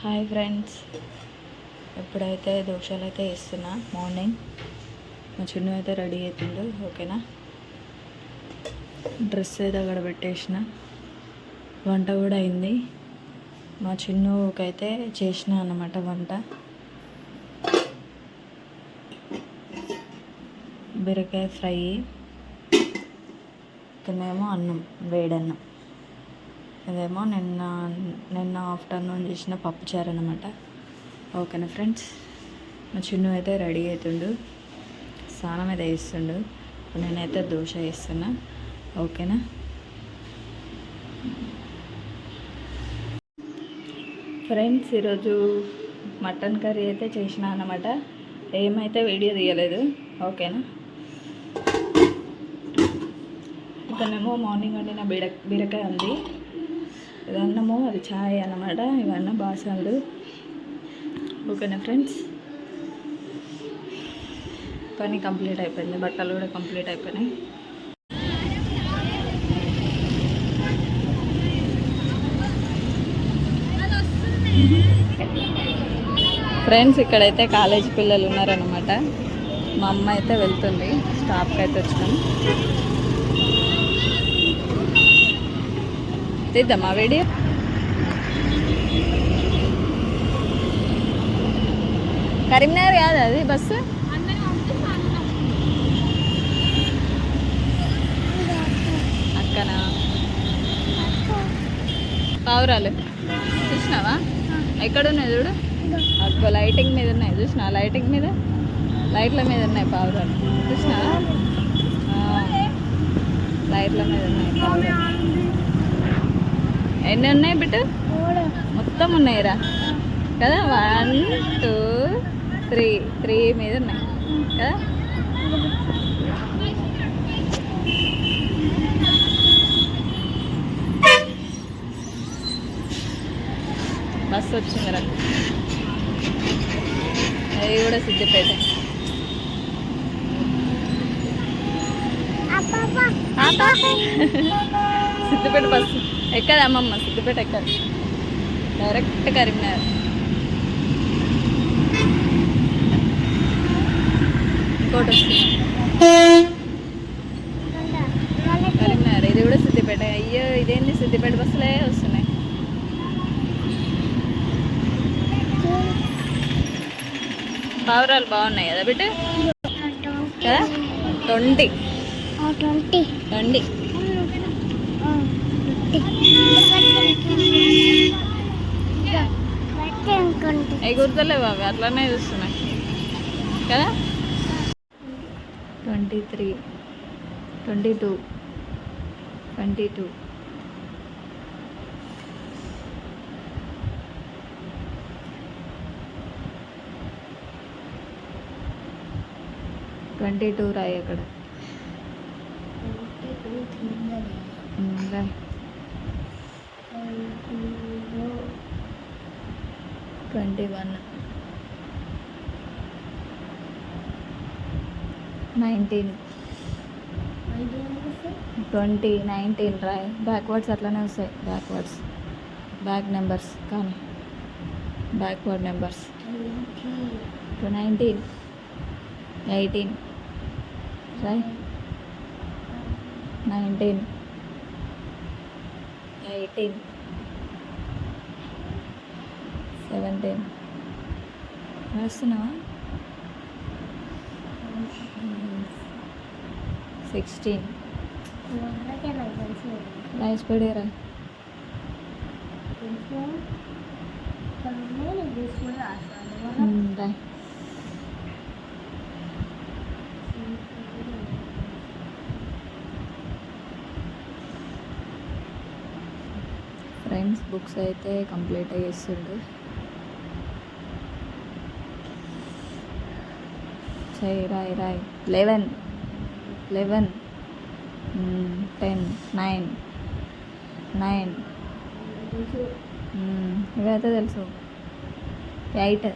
Hi friends. ఎప్పుడైతే దోశలు అయితే వేస్తున్నా మార్నింగ్. మా చిన్న అయితే రెడీ అవుతుండు ఓకేనా? డ్రెస్ అయితే అక్కడ పెట్టేసిన. వంట కూడా అయింది. మా చిన్నకైతే చేసిన అన్నమాట వంట. బీరకాయ ఫ్రై. మేము అన్నం వేడన్నం. ఇదేమో నిన్న నిన్న ఆఫ్టర్నూన్ చేసిన పప్పుచారు అనమాట ఓకేనా ఫ్రెండ్స్? మా చిన్ను అయితే రెడీ అవుతుండు స్నానం అయితే వేస్తుండు నేనైతే దోశ వేస్తున్నా ఓకేనా? ఫ్రెండ్స్ ఈరోజు మటన్ కర్రీ అయితే చేసిన అనమాట ఏమైతే వీడియో తీయలేదు. ఓకేనా? ఇక్కడనేమో మార్నింగ్ వండిన బీర బీరకాయ ఉంది. ఇది అన్నము అది ఛాయ్ అనమాట ఇవన్నీ బాసాలు ఓకేనా ఫ్రెండ్స్? పని కంప్లీట్ అయిపోయింది. బట్టలు కూడా కంప్లీట్ అయిపోయినాయి. ఫ్రెండ్స్ ఇక్కడైతే కాలేజీ పిల్లలు ఉన్నారనమాట మా అమ్మ అయితే వెళ్తుంది. స్టాప్కి అయితే వచ్చినాం. తీద్దామా వేడి కరీంనగర్ కాదు అది బస్సు అక్కనా పావురాలు చూసినావా ఎక్కడ ఉన్నాయి చూడు. అక్కో లైటింగ్ మీద ఉన్నాయి చూసినా? లైటింగ్ మీద? లైట్ల మీద ఉన్నాయి పావురాలు చూసినావా లైట్ల మీద ఉన్నాయి పావురాలు ఎన్ని ఉన్నాయి బిడ్డ మొత్తం ఉన్నాయిరా. కదా? వన్ టూ త్రీ త్రీ మీద ఉన్నాయి. కదా? బస్సు వచ్చిందిరా. అది కూడా సిద్దిపేట. సిద్దిపేట బస్సు. ఎక్కదు అమ్మమ్మ సిద్దిపేట ఎక్కదు డైరెక్ట్ కరీంనగర్. ఇంకోటి వస్తుంది. కరీంనగర్. ఇది కూడా సిద్దిపేట. అయ్యో ఇదేంటి సిద్దిపేట బస్సులే వస్తున్నాయి. పావురాలు బాగున్నాయి కదా బిడ్డ? కదా? ట్వంటీ. ట్వంటీ. ట్వంటీ. అనుకుంటే అవి అట్లనే చూస్తున్నాయి. కదా? Twenty three twenty two twenty two. Twenty two రాయి అక్కడ. Um, Roy twenty one nineteen twenty nineteen Roy backwards అట్లనే వస్తాయి. బ్యాక్వర్డ్స్ బ్యాక్ నెంబర్స్ కానీ. బ్యాక్వర్డ్ నెంబర్స్ నైన్టీన్ ఎయిటీన్ రాయ్ నైన్టీన్ ఎయిటీన్ సెవెంటీన్ రాస్తున్నావా? సిక్స్టీన్ లైఫ్ పడేరా. రాయ్ ఫ్రెండ్స్ బుక్స్ అయితే కంప్లీట్ అయ్యేస్తుండు. చేయి రాయ్ Roy. Eleven. Eleven. Ten. Nine. Nine. ఇవైతే తెలుసు. ఎయిట్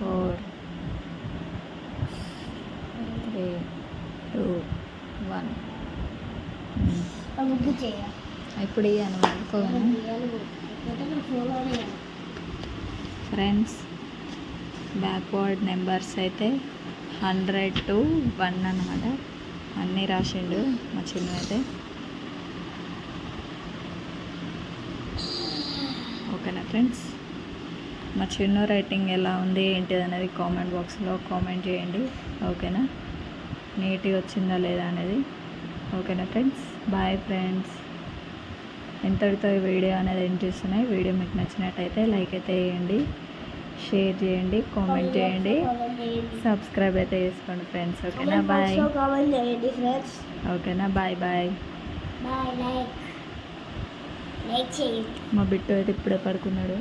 ఫోర్ వన్ ఇప్పుడు అనుకోను ఫ్రెండ్స్ బ్యాక్వర్డ్ నెంబర్స్ అయితే హండ్రెడ్ టు వన్ అనమాట అన్నీ రాసిండు మా చిన్న అయితే ఓకేనా ఫ్రెండ్స్? మా చిన్న రైటింగ్ ఎలా ఉంది ఏంటిది అనేది కామెంట్ బాక్స్లో కామెంట్ చేయండి. ఓకేనా? నీట్గా వచ్చిందా లేదా అనేది ఓకేనా ఫ్రెండ్స్? Bye friends. ఎంతటితో ఈ వీడియో అనేది ఏం చేస్తున్నాయి? వీడియో మీకు నచ్చినట్టయితే లైక్ అయితే వేయండి షేర్ చేయండి కామెంట్ చేయండి. సబ్స్క్రైబ్ అయితే చేసుకోండి ఫ్రెండ్స్. ఓకేనా బాయ్. ఓకేనా బాయ్ బాయ్. మా బిట్టు అయితే ఇప్పుడే పడుకున్నాడు.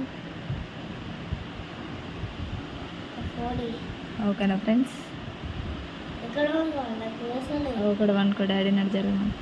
ఓకేనా ఫ్రెండ్స్ ఎక్కడ ఉంది వాళ్ళ కోసం ఒకడు వనుకో డాడీ నడు జరగమని